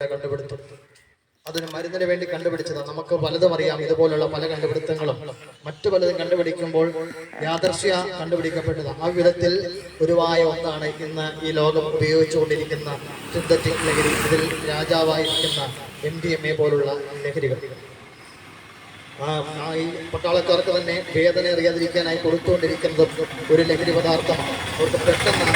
കണ്ടുപിടുത്തം. അതൊരു മരുന്നിന് വേണ്ടി കണ്ടുപിടിച്ചതാണ് നമുക്ക് പലതും അറിയാം. ഇതുപോലുള്ള പല കണ്ടുപിടുത്തങ്ങളും. മറ്റു പലതും കണ്ടുപിടിക്കുമ്പോൾ യാദർശ്യ കണ്ടുപിടിക്കപ്പെട്ടതാണ് ആ വിധത്തിൽ ഗുരുവായ ഒന്നാണ് ഇന്ന് ഈ ലോകം ഉപയോഗിച്ചുകൊണ്ടിരിക്കുന്ന സിന്തറ്റിക് ലഹരി. ഇതിൽ രാജാവായിരിക്കുന്ന എം ഡി എം എ പോലുള്ള ലഹരികൾ. പട്ടാളക്കാർക്ക് തന്നെ വേദന അറിയാതിരിക്കാനായി കൊടുത്തുകൊണ്ടിരിക്കുന്നതും ഒരു ലഹരി പദാർത്ഥമാണ്. അവർക്ക് പെട്ടെന്ന്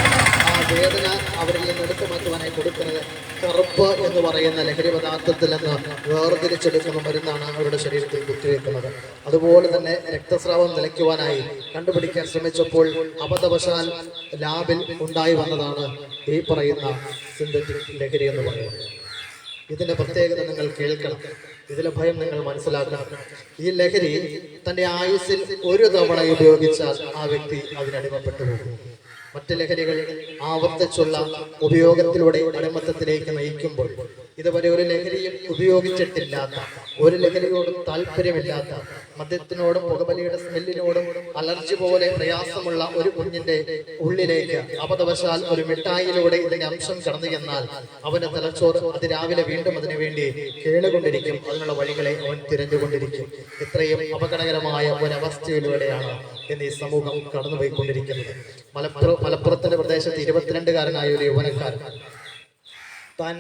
ആ വേദന അവരിൽ നിന്ന് എടുത്തു മാറ്റുവാനായി കൊടുക്കുന്നത് കറുപ്പ് എന്ന് പറയുന്ന ലഹരി പദാർത്ഥത്തിൽ നിന്ന് വേർതിരിച്ചെടുക്കുന്ന മരുന്നാണ് അവരുടെ ശരീരത്തിൽ കുത്തിവെക്കുന്നത്. അതുപോലെ തന്നെ രക്തസ്രാവം നിലയ്ക്കുവാനായി കണ്ടുപിടിക്കാൻ ശ്രമിച്ചപ്പോൾ അബദ്ധവശാൽ ലാബിൽ ഉണ്ടായി വന്നതാണ് ഈ പറയുന്ന സിന്തറ്റിക് ലഹരി എന്ന് പറയുന്നത്. ഇതിന്റെ പ്രത്യേകത നിങ്ങൾ കേൾക്കണം. ഇതിലെ ഭയം നിങ്ങൾ മനസ്സിലാക്കണം. ഈ ലഹരി തന്റെ ആയുസ്സിൽ ഒരു തവണ ഉപയോഗിച്ചാൽ ആ വ്യക്തി അതിനടിമപ്പെട്ടു പോകും. മറ്റ് ലഹരികൾ ആവർത്തിച്ചുള്ള ഉപയോഗത്തിലൂടെ അടിമത്തത്തിലേക്ക് നയിക്കുമ്പോൾ ഇതുവരെ ഒരു ലഹരിയും ഉപയോഗിച്ചിട്ടില്ലാത്ത ഒരു ലഹരിയോടും താല്പര്യമില്ലാത്ത മദ്യത്തിനോടും പുകവലിയുടെ സ്മെല്ലിനോടും അലർജി പോലെ പ്രയാസമുള്ള ഒരു കുഞ്ഞിന്റെ ഉള്ളിലേക്ക് അബദ്ധവശാൽ ഒരു മിഠായിലൂടെ ഇതിന്റെ അംശം കടന്നു ചെന്നാൽ അവന്റെ തലച്ചോറ് അത് രാവിലെ വീണ്ടും അതിനു വേണ്ടി കേളുകൊണ്ടിരിക്കും അതിനുള്ള വഴികളെ അവൻ തിരഞ്ഞുകൊണ്ടിരിക്കും. ഇത്രയും അപകടകരമായ ഒരവസ്ഥയിലൂടെയാണ് ഇന്ന് ഈ സമൂഹം കടന്നുപോയിക്കൊണ്ടിരിക്കുന്നത്. മലപ്പുറം മലപ്പുറത്തിന്റെ പ്രദേശത്ത് ഇരുപത്തിരണ്ടുകാരനായ ഒരു യുവനക്കാരൻ. താൻ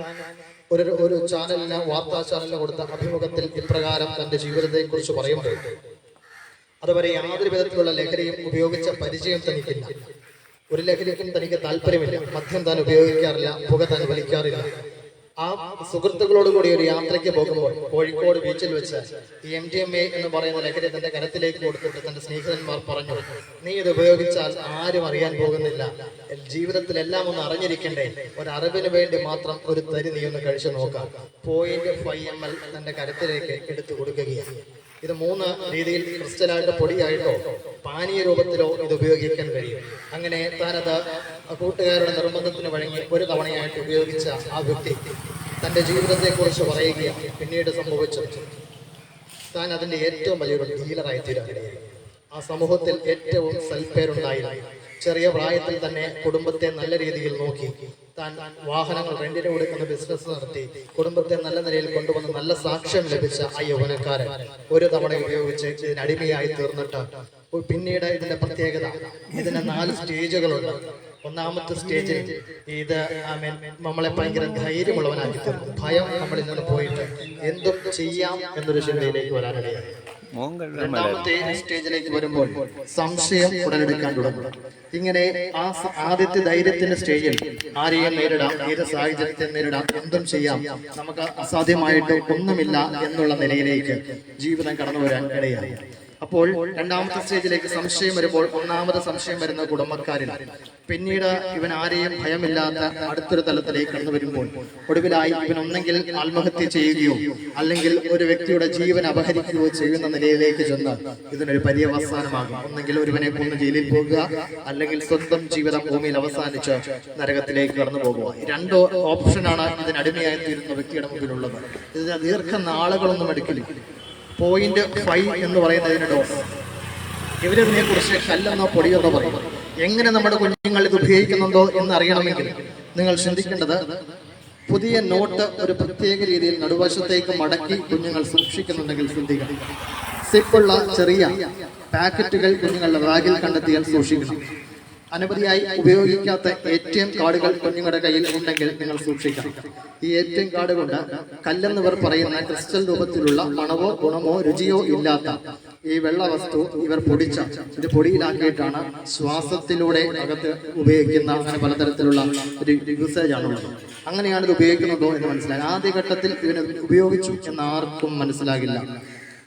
ഒരു ഒരു ചാനലിന് വാർത്താ ചാനലിന് കൊടുത്ത അഭിമുഖത്തിൽ ഇപ്രകാരം തന്റെ ജീവിതത്തെ കുറിച്ച് പറയുമ്പോൾ അതുവരെ യാതൊരു വിധത്തിലുള്ള ലഹരിയും ഉപയോഗിച്ച പരിചയം തനിക്കില്ല. ഒരു ലഹരിക്കും തനിക്ക് താല്പര്യമില്ല മദ്യം താൻ ഉപയോഗിക്കാറില്ല പുക താൻ വലിക്കാറില്ല. ആ സുഹൃത്തുക്കളോട് കൂടി ഒരു യാത്രയ്ക്ക് പോകുമ്പോൾ കോഴിക്കോട് ബീച്ചിൽ വെച്ച് ഈ എം ഡി എം എ എന്ന് പറയുന്ന ലഹരി തന്റെ കരത്തിലേക്ക് കൊടുത്തിട്ട് തന്റെ സ്നേഹിതന്മാർ പറഞ്ഞു നീ ഇത് ഉപയോഗിച്ചാൽ ആരും അറിയാൻ പോകുന്നില്ല. ജീവിതത്തിൽ എല്ലാം ഒന്ന് അറിഞ്ഞിരിക്കണ്ടേ. ഒരു അറിവിന് വേണ്ടി മാത്രം ഒരു തരി നീ ഒന്ന് കഴിച്ചു നോക്കാം. പോയിന്റ് ഫൈവ് എം എൽ തന്റെ കരത്തിലേക്ക് എടുത്തു കൊടുക്കുകയാണ്. ഇത് മൂന്ന് രീതിയിൽ ക്രിസ്റ്റലായിട്ട് പൊടിയായിട്ടോ പാനീയ രൂപത്തിലോ ഇത് ഉപയോഗിക്കാൻ കഴിയും. അങ്ങനെ താനത് കൂട്ടുകാരുടെ നിർബന്ധത്തിന് വഴങ്ങി ഒരു തവണയായിട്ട് ഉപയോഗിച്ച ആ വ്യക്തി തന്റെ ജീവിതത്തെക്കുറിച്ച് പറയുകയാണ്. പിന്നീട് സംഭവിച്ചത് താൻ അതിന്റെ ഏറ്റവും വലിയൊരു ഡീലറായി തീരുകയായി ആ സമൂഹത്തിൽ ഏറ്റവും സൽപ്പേരുണ്ടായിരുന്നു ചെറിയ പ്രായത്തിൽ തന്നെ കുടുംബത്തെ നല്ല രീതിയിൽ നോക്കി. താൻ വാഹനങ്ങൾ റെന്റിന് കൊടുക്കുന്ന ബിസിനസ് നടത്തി കുടുംബത്തെ നല്ല നിലയിൽ കൊണ്ടുവന്ന് നല്ല സാക്ഷ്യം ലഭിച്ച ആ യൗവനക്കാരൻ ഒരു തവണ ഉപയോഗിച്ച് ഇതിനടിമയായി തീർന്നിട്ട്. പിന്നീട് ഇതിന്റെ പ്രത്യേകത ഇതിന് നാല് സ്റ്റേജുകളുണ്ട് ഒന്നാമത്തെ സ്റ്റേജിൽ ഇത് ആമേൻ. നമ്മളെ ഭയങ്കര ധൈര്യമുള്ളവനാക്കി തരുന്നു ഭയം നമ്മളിൽ നിന്ന് പോയിട്ട് എന്തും ചെയ്യാം എന്നൊരു ചിന്തയിലേക്ക് വരാനിടയാണ് രണ്ടാമത്തെ സ്റ്റേജിലേക്ക് വരുമ്പോൾ സംശയം ഉടലെടുക്കാൻ തുടങ്ങും. ഇങ്ങനെ ആ ആദ്യത്തെ ധൈര്യത്തിന്റെ സ്റ്റേജിൽ ആരെയും നേരിടാം ഏത് സാഹചര്യത്തെ നേരിടാം എന്തും ചെയ്യാം നമുക്ക് അസാധ്യമായിട്ട് ഒന്നുമില്ല എന്നുള്ള നിലയിലേക്ക് ജീവിതം കടന്നു വരാൻ ഇടയായി. അപ്പോൾ രണ്ടാമത്തെ സ്റ്റേജിലേക്ക് സംശയം വരുമ്പോൾ ഒന്നാമത് സംശയം വരുന്ന കുടുംബക്കാരിൽ പിന്നീട് ഇവൻ ആരെയും ഭയമില്ലാത്ത അടുത്തൊരു തലത്തിലേക്ക് കടന്നു വരുമ്പോൾ ഒടുവിലായി ഇവൻ ഒന്നെങ്കിൽ ആത്മഹത്യ ചെയ്യുകയോ അല്ലെങ്കിൽ ഒരു വ്യക്തിയുടെ ജീവൻ അപഹരിക്കുകയോ ചെയ്യുന്ന നിലയിലേക്ക് ചെന്ന് ഇതിനൊരു പര്യവസാനമാകും. ഒന്നെങ്കിൽ ഒരുവനെ കൊന്ന് ജയിലിൽ പോകുക അല്ലെങ്കിൽ സ്വന്തം ജീവിതം ഭൂമിയിൽ അവസാനിച്ച് നരകത്തിലേക്ക് കടന്നു പോകുക രണ്ടോ ഓപ്ഷനാണ് ഇതിനടിമയായി തീരുന്ന വ്യക്തിയുടെ മുമ്പിലുള്ളത്. ഇതിന് ദീർഘനാളുകളൊന്നും എടുക്കില്ല. പോയിന്റ് ഫൈവ് എന്ന് പറയുന്നതിന് ഡോസ് ഇവരതിനെ കുറിച്ച് കല്ലെന്നോ പൊടിയെന്നോ പറയും. എങ്ങനെ നമ്മുടെ കുഞ്ഞുങ്ങൾ ഇത് ഉപയോഗിക്കുന്നുണ്ടോ എന്ന് അറിയണമെങ്കിൽ നിങ്ങൾ ചിന്തിക്കേണ്ടത് പുതിയ നോട്ട് ഒരു പ്രത്യേക രീതിയിൽ നടുവശത്തേക്ക് മടക്കി കുഞ്ഞുങ്ങൾ സൂക്ഷിക്കുന്നുണ്ടെങ്കിൽ ശ്രദ്ധിക്കണം സിപ്പുള്ള ചെറിയ പാക്കറ്റുകൾ കുഞ്ഞുങ്ങളുടെ ബാഗിൽ കണ്ടെത്തിയാൽ സൂക്ഷിക്കണം. അനവധിയായി ഉപയോഗിക്കാത്ത എ ടി എം കാർഡുകൾ കുഞ്ഞുങ്ങളുടെ കയ്യിൽ ഉണ്ടെങ്കിൽ നിങ്ങൾ സൂക്ഷിക്കണം ഈ എ ടി എം കാർഡ് കൊണ്ട് കല്ലെന്നിവർ പറയുന്ന ക്രിസ്റ്റൽ രൂപത്തിലുള്ള മണവോ ഗുണമോ രുചിയോ ഇല്ലാത്ത ഈ വെള്ള വസ്തു ഇവർ പൊടിച്ച ഇത് പൊടിയിലാക്കിയിട്ടാണ് ശ്വാസത്തിലൂടെ അകത്ത് ഉപയോഗിക്കുന്ന അങ്ങനെ പലതരത്തിലുള്ള ഒരു യൂസേജ് ആണുള്ളത്. അങ്ങനെയാണ് ഇത് ഉപയോഗിക്കുന്നതോ എന്ന് മനസ്സിലായി. ആദ്യഘട്ടത്തിൽ ഇതിനെ ഉപയോഗിച്ചു എന്ന് ആർക്കും മനസ്സിലാകില്ല.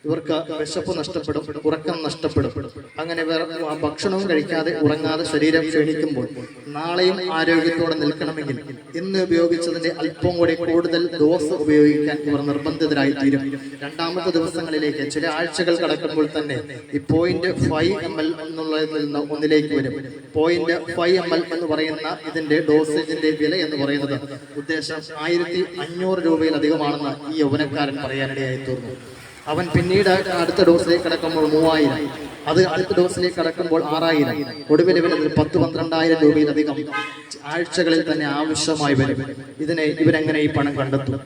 ഇവർക്ക് വിശപ്പ് നഷ്ടപ്പെടും ഉറക്കം നഷ്ടപ്പെടും. അങ്ങനെ ഇവർ ഭക്ഷണവും കഴിക്കാതെ ഉറങ്ങാതെ ശരീരം ക്ഷീണിക്കുമ്പോൾ നാളെയും ആരോഗ്യത്തോടെ നിൽക്കണമെങ്കിൽ ഇന്ന് ഉപയോഗിച്ചതിന്റെ അല്പം കൂടി കൂടുതൽ ഡോസ് ഉപയോഗിക്കാൻ ഇവർ നിർബന്ധിതരായി തീരും രണ്ടാമത്തെ ദിവസങ്ങളിലേക്ക് ചില ആഴ്ചകൾ കടക്കുമ്പോൾ തന്നെ ഈ പോയിന്റ് ഫൈവ് എം എൽ എന്നുള്ളതിൽ നിന്ന് ഒന്നിലേക്ക് വരും. പോയിന്റ് ഫൈവ് എം എൽ എന്ന് പറയുന്ന ഇതിന്റെ ഡോസേജിന്റെ വില എന്ന് പറയുന്നത് ഉദ്ദേശം ആയിരത്തി അഞ്ഞൂറ് രൂപയിലധികമാണെന്ന് ഈ യൗവനക്കാരൻ പറയാനിടയായി തീർന്നു അവൻ പിന്നീട് അടുത്ത ഡോസിലേക്ക് കടക്കുമ്പോൾ മൂവായിരം. അത് അടുത്ത ഡോസിലേക്ക് കടക്കുമ്പോൾ ആറായിരം. ഒടുവിൽ വരുന്നത് പത്ത് പന്ത്രണ്ടായിരം രൂപയിലധികം ആഴ്ചകളിൽ തന്നെ ആവശ്യമായി വരും. ഇതിനെ ഇവരെങ്ങനെ ഈ പണം കണ്ടെത്തും?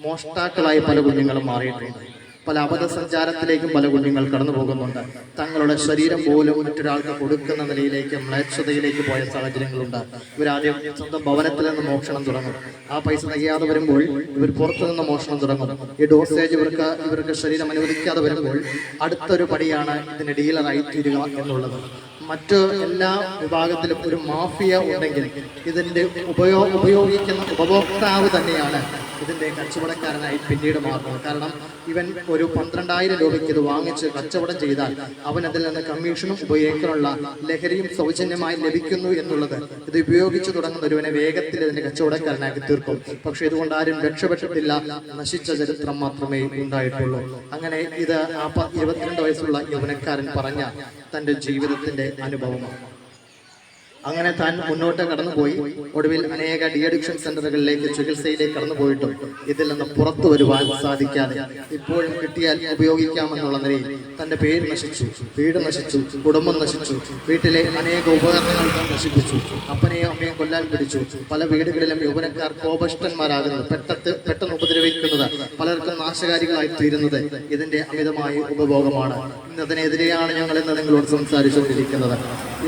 മോഷ്ടാക്കളായി പല കുഞ്ഞുങ്ങളും മാറിയിട്ടുണ്ട്. പല അബദ്ധസഞ്ചാരത്തിലേക്കും പല കുഞ്ഞുങ്ങൾ കടന്നു പോകുന്നുണ്ട് തങ്ങളുടെ ശരീരം പോലും മറ്റൊരാൾക്ക് കൊടുക്കുന്ന നിലയിലേക്ക് മ്ലേച്ഛതയിലേക്ക് പോയ സാഹചര്യങ്ങളുണ്ട്. ഇവരാദ്യം സ്വന്തം ഭവനത്തിൽ നിന്ന് മോഷണം തുടങ്ങും. ആ പൈസ തികയാതെ വരുമ്പോൾ ഇവർ പുറത്തു നിന്ന് മോഷണം തുടങ്ങും. ഈ ഡോസേജ് ഇവർക്ക് ഇവർക്ക് ശരീരം അനുവദിക്കാതെ വരുമ്പോൾ അടുത്തൊരു പടിയാണ് ഇതിന് ഡീലറായി തീരുക എന്നുള്ളത്. മറ്റ് എല്ലാ വിഭാഗത്തിലും ഒരു മാഫിയ ഉണ്ടെങ്കിൽ ഇതിന്റെ ഉപയോഗ ഉപയോഗിക്കുന്ന ഉപഭോക്താവ് തന്നെയാണ് ഇതിന്റെ കച്ചവടക്കാരനായി പിന്നീട് മാറുന്നത് കാരണം ഇവൻ ഒരു പന്ത്രണ്ടായിരം രൂപയ്ക്ക് ഇത് വാങ്ങിച്ച് കച്ചവടം ചെയ്താൽ അവൻ അതിൽ നിന്ന് കമ്മീഷനും ഉപയോഗിക്കാനുള്ള ലഹരിയും സൗജന്യമായി ലഭിക്കുന്നു എന്നുള്ളത് ഇത് ഉപയോഗിച്ചു തുടങ്ങുന്ന ഒരുവനെ വേഗത്തിൽ ഇതിന്റെ കച്ചവടക്കാരനാക്കി തീർക്കും. പക്ഷെ ഇതുകൊണ്ട് ആരും രക്ഷപ്പെട്ടിട്ടില്ല. നശിച്ച ചരിത്രം മാത്രമേ ഉണ്ടായിട്ടുള്ളൂ. അങ്ങനെ ഇത് ആ ഇരുപത്തിരണ്ട് വയസ്സുള്ള യൗവനക്കാരൻ പറഞ്ഞ തന്റെ ജീവിതത്തിന്റെ അനുഭവമാണ്. അങ്ങനെ താൻ മുന്നോട്ട് കടന്നുപോയി. ഒടുവിൽ അനേക ഡി അഡിക്ഷൻ സെന്ററുകളിലേക്ക് ചികിത്സയിലേക്ക് കടന്നുപോയിട്ടും ഇതിൽ നിന്ന് പുറത്തു വരുവാൻ സാധിക്കാതെ ഇപ്പോഴും കിട്ടിയാൽ ഉപയോഗിക്കാമെന്നുള്ള നിലയിൽ തന്റെ പേര് നശിച്ചു വീട് നശിച്ചു കുടുംബം നശിച്ചു വീട്ടിലെ അനേക ഉപകരണങ്ങൾ നശിപ്പിച്ചു അപ്പനെയും അമ്മയും കൊല്ലാൻ പിടിച്ചു. പല വീടുകളിലും യൗവനക്കാർ കോപഷ്ടന്മാരാകുന്നത് പെട്ടെന്ന് പെട്ടെന്ന് ഉപദ്രവിക്കുന്നത് പലർക്കും നാശകാരികളായി തീരുന്നത് ഇതിന്റെ അമിതമായ ഉപഭോഗമാണ്. ഇന്ന് അതിനെതിരെയാണ് ഞങ്ങൾ ഇന്ന് നിങ്ങളോട് സംസാരിച്ചുകൊണ്ടിരിക്കുന്നത്.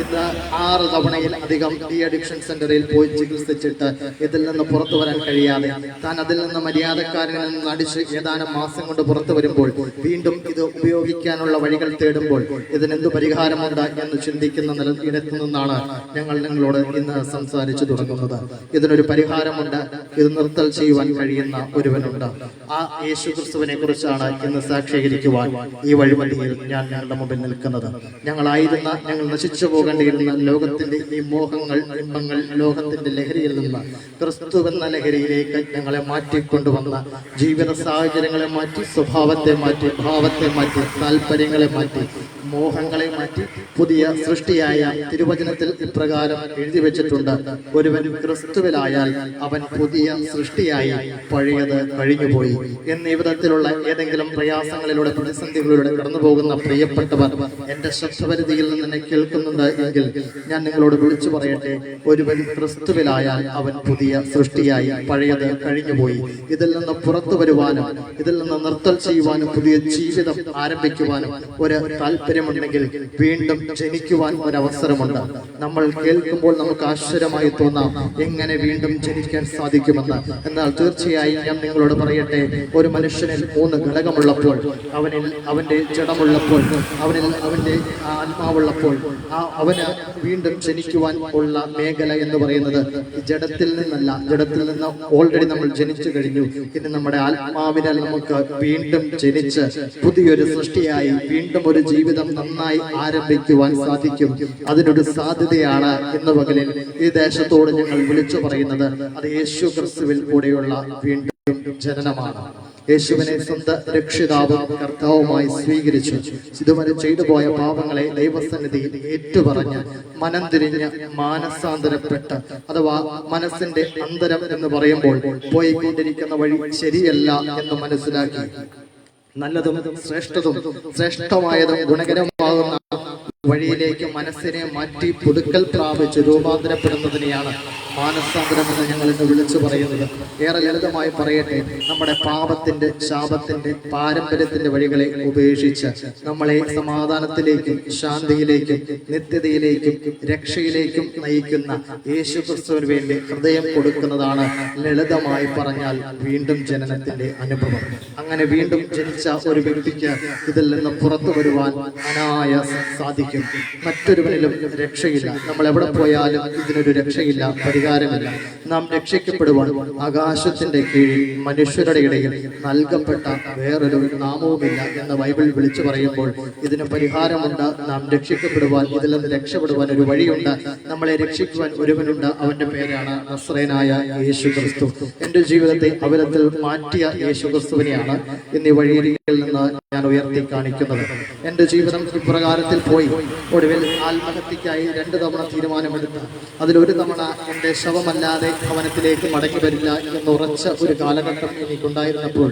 ഇന്ന് ആറ് തവണയിൽ അധികം ഡി അഡിക്ഷൻ സെന്ററിൽ പോയി ചികിത്സിച്ചിട്ട് ഇതിൽ നിന്ന് പുറത്തു വരാൻ കഴിയാതെ താൻ അതിൽ നിന്ന് മര്യാദക്കാരിൽ നിന്ന് അടിച്ച് ഏതാനും മാസം കൊണ്ട് പുറത്തു വരുമ്പോൾ വീണ്ടും ഇത് ഉപയോഗിക്കാനുള്ള വഴികൾ തേടുമ്പോൾ ഇതിനെന്ത് പരിഹാരമുണ്ട് എന്ന് ചിന്തിക്കുന്ന നിലയിടത്തു നിന്നാണ് ഞങ്ങൾ നിങ്ങളോട് ഇന്ന് സംസാരിച്ചു തുടങ്ങുന്നത്. ഇതിനൊരു പരിഹാരമുണ്ട്. ഇത് നിർത്തൽ ചെയ്യുവാൻ കഴിയുന്ന ഒരുവനുണ്ട്. ആ യേശു ക്രിസ്തുവിനെ കുറിച്ചാണ് ഇന്ന് സാക്ഷീകരിക്കുവാൻ ഈ വഴിമതിയിൽ ഞാൻ ഞങ്ങളുടെ മുമ്പിൽ നിൽക്കുന്നത്? ഞങ്ങളായിരുന്ന ഞങ്ങൾ നശിച്ചു പോകേണ്ടിയിരുന്ന ലോകത്തിന്റെ ഈ മോഹങ്ങൾ ഇമ്പങ്ങൾ ലോകത്തിന്റെ ലഹരിയിൽ നിന്ന് ക്രിസ്തു എന്ന ലഹരിയിലേക്ക് ഞങ്ങളെ മാറ്റിക്കൊണ്ടുവന്ന ജീവിത സാഹചര്യങ്ങളെ മാറ്റി സ്വഭാവത്തെ മാറ്റി ഭാവത്തെ മാറ്റി താല്പര്യങ്ങളെ മാറ്റി മോഹങ്ങളെ മാറ്റി പുതിയ സൃഷ്ടിയായ തിരുവചനത്തിൽ ഇപ്രകാരം എഴുതി വെച്ചിട്ടുണ്ട്. ഒരുവൻ ക്രിസ്തുവിലായാൽ അവൻ പുതിയ സൃഷ്ടിയായി പഴയത് കഴിഞ്ഞുപോയി. എന്നീ വിധത്തിലുള്ള ഏതെങ്കിലും പ്രയാസങ്ങളിലൂടെ പ്രതിസന്ധികളിലൂടെ കടന്നു പോകുന്ന പ്രിയപ്പെട്ടവർ എന്റെ ശ്രദ്ധപരിധിയിൽ നിന്ന് എന്നെ കേൾക്കുന്നുണ്ട് എങ്കിൽ ഞാൻ നിങ്ങളോട് വിളിച്ചു പറയട്ടെ. ഒരുവൻ ക്രിസ്തുവിലായാൽ അവൻ പുതിയ സൃഷ്ടിയായി പഴയത് കഴിഞ്ഞുപോയി. ഇതിൽ നിന്ന് പുറത്തു വരുവാനും ഇതിൽ നിന്ന് നിർത്തൽ ചെയ്യുവാനും പുതിയ ജീവിതം ആരംഭിക്കുവാനും ഒരു താല്പര്യമുണ്ടെങ്കിൽ വീണ്ടും ജനിക്കുവാൻ ഒരവസരമുണ്ട്. നമ്മൾ കേൾക്കുമ്പോൾ നമുക്ക് ആശ്ചര്യമായി തോന്നാം എങ്ങനെ വീണ്ടും ജനിക്കാൻ സാധിക്കുമെന്ന്. എന്നാൽ തീർച്ചയായും ഞാൻ നിങ്ങളോട് പറയട്ടെ ഒരു മനുഷ്യനിൽ മൂന്ന് ഘടകമുള്ളപ്പോൾ അവനിൽ അവന്റെ ജഡമുള്ളപ്പോൾ അവനിൽ അവന്റെ ആത്മാവുള്ളപ്പോൾ ആ അവന് വീണ്ടും ജനിക്കുവാൻ ഉള്ള മേഖല എന്ന് പറയുന്നത് ജഡത്തിൽ നിന്നല്ല. ജഡത്തിൽ നിന്ന് ഓൾറെഡി നമ്മൾ ജനിച്ചു കഴിഞ്ഞു. ഇനി നമ്മുടെ ആത്മാവിനാൽ നമുക്ക് വീണ്ടും ജനിച്ച് പുതിയൊരു സൃഷ്ടിയായി വീണ്ടും ഒരു ജീവിതം നന്നായി ആരംഭിക്കുവാൻ സാധിക്കും. അതിനൊരു സാധ്യതയാണ് ഇന്ന് പകലിൽ ഈ ദേശത്തോട് ഞങ്ങൾ വിളിച്ചു പറയുന്നത്. അത് യേശു ക്രിസ്തുവിൽ കൂടെയുള്ള വീണ്ടും ജനനമാണ്. യേശുവിനെ സ്വന്ത രക്ഷിതാവും കർത്താവുമായി സ്വീകരിച്ചു. ഇതുവരെ ചെയ്തു പോയ പാപങ്ങളെ ദൈവസന്നിധിയിൽ ഏറ്റുപറഞ്ഞ് മനം തിരിഞ്ഞ് മാനസാന്തരപ്പെട്ട് അഥവാ മനസ്സിന്റെ അന്തരം എന്ന് പറയുമ്പോൾ പോയിക്കൊണ്ടിരിക്കുന്ന വഴി ശരിയല്ല എന്ന് മനസ്സിലാക്കി. നല്ലതും ശ്രേഷ്ഠതും ശ്രേഷ്ഠമായതും ഗുണകരമാകുന്ന വഴിയിലേക്ക് മനസ്സിനെ മാറ്റി പുതുക്കൽ പ്രാപിച്ച് രൂപാന്തരപ്പെടുന്നതിനെയാണ് മാനസാന്തരം എന്ന് ഞങ്ങൾ ഇന്ന് വിളിച്ചു പറയുന്നത്. ഏറെ ലളിതമായി പറയട്ടെ നമ്മുടെ പാപത്തിന്റെ ശാപത്തിന്റെ പാരമ്പര്യത്തിന്റെ വഴികളെ ഉപേക്ഷിച്ച് നമ്മളെ സമാധാനത്തിലേക്കും ശാന്തിയിലേക്കും നിത്യതയിലേക്കും രക്ഷയിലേക്കും നയിക്കുന്ന യേശു ക്രിസ്തുവിന് വേണ്ടി ഹൃദയം കൊടുക്കുന്നതാണ് ലളിതമായി പറഞ്ഞാൽ വീണ്ടും ജനനത്തിന്റെ അനുഭവം. അങ്ങനെ വീണ്ടും ജനിച്ച ഒരു വ്യക്തിക്ക് ഇതിൽ നിന്ന് പുറത്തു വരുവാൻ അനായാസം സാധിക്കും. മറ്റൊരുവനിലും രക്ഷയില്ല. നമ്മൾ എവിടെ പോയാലും ഇതിനൊരു രക്ഷയില്ല പരിഹാരമില്ല. നാം രക്ഷിക്കപ്പെടുവാൻ ആകാശത്തിന്റെ കീഴിൽ മനുഷ്യരുടെ ഇടയിൽ നൽകപ്പെട്ട വേറൊരു നാമവുമില്ല എന്ന് ബൈബിൾ വിളിച്ചു പറയുമ്പോൾ ഇതിന് പരിഹാരമുണ്ട്. നാം രക്ഷിക്കപ്പെടുവാൻ ഇതിൽ നിന്ന് രക്ഷപ്പെടുവാൻ ഒരു വഴിയുണ്ട്. നമ്മളെ രക്ഷിക്കുവാൻ ഒരുവനുണ്ട്. അവന്റെ പേരാണ് നസ്രേനായ യേശു ക്രിസ്തു എന്റെ ജീവിതത്തെ അവരത്തിൽ മാറ്റിയ യേശു ക്രിസ്തുവിനെയാണ് എന്നീ വഴിയിൽ നിന്ന് ഞാൻ ഉയർത്തി കാണിക്കുന്നത്. എന്റെ ജീവിതം ഇപ്രകാരത്തിൽ പോയി. ഒടുവിൽ ആത്മഹത്യക്കായി രണ്ട് തവണ തീരുമാനമെടുത്ത്. അതിലൊരു തവണ എന്റെ ശവമല്ലാതെ ഭവനത്തിലേക്ക് മടങ്ങി വരില്ല എന്ന് ഉറച്ച ഒരു കാലഘട്ടം എനിക്കുണ്ടായിരുന്നപ്പോൾ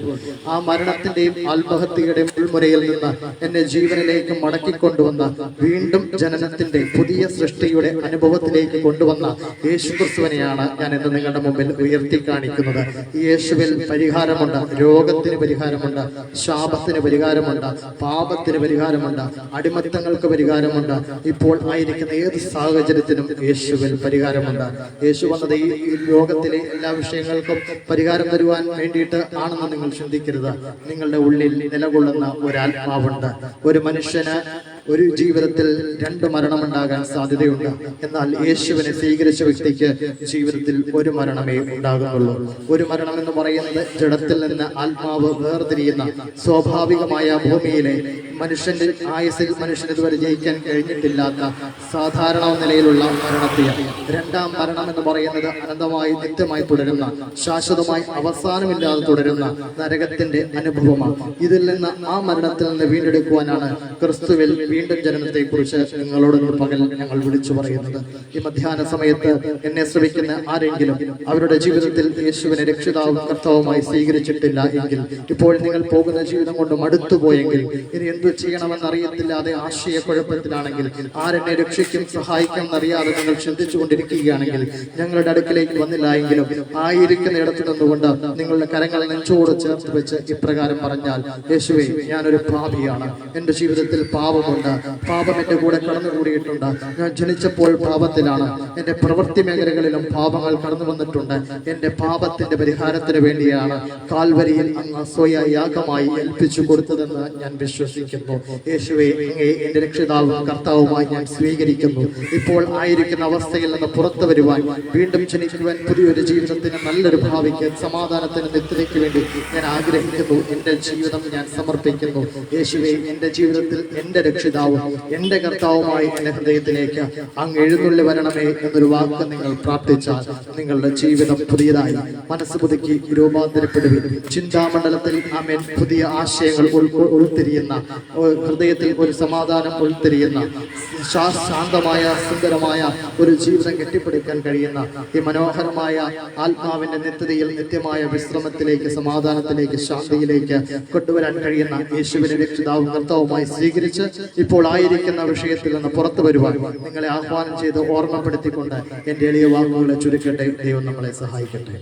ആ മരണത്തിന്റെയും ആത്മഹത്യയുടെയും ഉൾമുരയിൽ നിന്ന് എന്നെ ജീവനിലേക്ക് മടക്കിക്കൊണ്ടുവന്ന വീണ്ടും ജനനത്തിന്റെ പുതിയ സൃഷ്ടിയുടെ അനുഭവത്തിലേക്ക് കൊണ്ടുവന്ന യേശു ക്രിസ്തുവനെയാണ് ഞാൻ ഇന്ന് നിങ്ങളുടെ മുമ്പിൽ ഉയർത്തി കാണിക്കുന്നത്. യേശുവിൽ പരിഹാരമുണ്ട് രോഗത്തിന് പരിഹാരമുണ്ട് ശാപത്തിന് പരിഹാരമുണ്ട് പാപത്തിന് പരിഹാരമുണ്ട് അടിമത്തങ്ങൾക്ക് പരിഹാരമുണ്ട്. ഇപ്പോൾ ആയിരിക്കുന്ന ഏത് സാഹചര്യത്തിനും യേശുവിൽ പരിഹാരമുണ്ട്. യേശു വന്നത് ഈ ലോകത്തിലെ എല്ലാ വിഷയങ്ങൾക്കും പരിഹാരം തരുവാൻ വേണ്ടിയിട്ട് ആണെന്ന് നിങ്ങൾ ചിന്തിക്കരുത്. നിങ്ങളുടെ ഉള്ളിൽ നിലകൊള്ളുന്ന ഒരാത്മാവുണ്ട്. ഒരു മനുഷ്യന് ഒരു ജീവിതത്തിൽ രണ്ട് മരണമുണ്ടാകാൻ സാധ്യതയുണ്ട്. എന്നാൽ യേശുവിനെ സ്വീകരിച്ച വ്യക്തിക്ക് ജീവിതത്തിൽ ഒരു മരണമേ ഉണ്ടാകുന്നുള്ളൂ. ഒരു മരണം എന്ന് പറയുന്നത് ജഡത്തിൽ നിന്ന് ആത്മാവ് വേർതിരിയുന്ന സ്വാഭാവികമായ ഭൂമിയിലെ മനുഷ്യന്റെ ആയുസിൽ മനുഷ്യന് ഇതുവരെ ജയിക്കാൻ കഴിഞ്ഞിട്ടില്ലാത്ത സാധാരണ നിലയിലുള്ള മരണത്തെ. രണ്ടാം മരണം എന്ന് പറയുന്നത് അനന്തമായി നിത്യമായി തുടരുന്ന ശാശ്വതമായി അവസാനമില്ലാതെ തുടരുന്ന നരകത്തിന്റെ അനുഭവമാണ്. ഇതിൽ നിന്ന് ആ മരണത്തിൽ നിന്ന് വീണ്ടെടുക്കുവാനാണ് ക്രിസ്തുവിൽ വീണ്ടും ജനനത്തെ കുറിച്ച് നിങ്ങളോട് പകൽ ഞങ്ങൾ വിളിച്ചു പറയുന്നത്. ഈ മധ്യാഹ്ന സമയത്ത് എന്നെ ശ്രമിക്കുന്ന ആരെങ്കിലും അവരുടെ ജീവിതത്തിൽ യേശുവിനെ രക്ഷിതാവും കർത്താവുമായി സ്വീകരിച്ചിട്ടില്ല എങ്കിൽ ഇപ്പോൾ നിങ്ങൾ പോകുന്ന ജീവിതം കൊണ്ട് മടുത്തുപോയെങ്കിൽ ഇനി എന്തു ചെയ്യണമെന്ന് അറിയത്തില്ലാതെ ആശയക്കുഴപ്പത്തിലാണെങ്കിൽ ആരെന്നെ രക്ഷിക്കും സഹായിക്കും എന്നറിയാതെ നിങ്ങൾ ചിന്തിച്ചുകൊണ്ടിരിക്കുകയാണെങ്കിൽ ഞങ്ങളുടെ അടുക്കിലേക്ക് വന്നില്ല എങ്കിലും ആയിരിക്കുന്ന ഇടത്തു നിന്നുകൊണ്ട് നിങ്ങളുടെ കരങ്ങൾ നെഞ്ചോട് ചേർത്ത് വെച്ച് ഇപ്രകാരം പറഞ്ഞാൽ യേശുവെ ഞാനൊരു പാപിയാണ്. എന്റെ ജീവിതത്തിൽ പാപമുണ്ട്. പാപം എന്റെ കൂടെ കടന്നുകൂടിയിട്ടുണ്ട്. ഞാൻ ജനിച്ചപ്പോൾ പാപത്തിലാണ്. എന്റെ പ്രവൃത്തി മേഖലകളിലും പാപങ്ങൾ കടന്നു വന്നിട്ടുണ്ട്. എന്റെ പാപത്തിന്റെ പരിഹാരത്തിന് വേണ്ടിയാണ് കാൽവരിയിൽ അങ്ങ് സ്വയ യാഗമായി ഏൽപ്പിച്ചു കൊടുത്തതെന്ന് ഞാൻ വിശ്വസിക്കുന്നു. യേശുവെ അങ്ങേ രക്ഷിതാവും കർത്താവുമായി ഞാൻ സ്വീകരിക്കുന്നു. ഇപ്പോൾ ആയിരിക്കുന്ന അവസ്ഥയിൽ നിന്ന് പുറത്തു വരുവാൻ വീണ്ടും ജനിക്കുവാൻ പുതിയൊരു ജീവിതത്തിന് നല്ലൊരു ഭാവിക്ക് സമാധാനത്തിന് നിത്യതയ്ക്ക് വേണ്ടി ഞാൻ ആഗ്രഹിക്കുന്നു. എന്റെ ജീവിതം ഞാൻ സമർപ്പിക്കുന്നു. യേശുവെ എന്റെ ജീവിതത്തിൽ എന്റെ രക്ഷിതാവും എന്റെ കർത്താവുമായി എന്റെ ഹൃദയത്തിലേക്ക് അങ്ങ് എഴുന്നള്ളി വരണമേ എന്നൊരു വാക്ക് നിങ്ങൾ പ്രാർത്ഥിച്ചാൽ നിങ്ങളുടെ ജീവിതം പുതിയതായി മനസ്സ് പുതുക്കി രൂപാന്തരപ്പെടുവിൻ. ചിന്താമണ്ഡലത്തിൽ ആമേൻ പുതിയ ആശയങ്ങൾ ഉൾ- ഉൾ- ഉൾത്തിരിയുന്ന ഹൃദയത്തിൽ ഒരു സമാധാനം ഉൾത്തിരിയുന്ന ശാന്തമായ സുന്ദരമായ ഒരു ജീവിതം കെട്ടിപ്പടുക്കാൻ കഴിയുന്ന ഈ മനോഹരമായ ആത്മാവിന്റെ നിത്യതയിൽ നിത്യമായ വിശ്രമത്തിലേക്ക് സമാധാനത്തിലേക്ക് ശാന്തിയിലേക്ക് കൊണ്ടുവരാൻ കഴിയുന്ന യേശുവിനെ രക്ഷിതാവും കർത്താവുമായി സ്വീകരിച്ച് ഇപ്പോൾ ആയിരിക്കുന്ന വിഷയത്തിൽ നിന്ന് പുറത്തു വരുവാൻ നിങ്ങളെ ആഹ്വാനം ചെയ്ത് ഓർമ്മപ്പെടുത്തിക്കൊണ്ട് എന്റെ എളിയ വാക്കുകളെ ചുരുക്കട്ടെ. ദൈവം നമ്മളെ സഹായിക്കട്ടെ.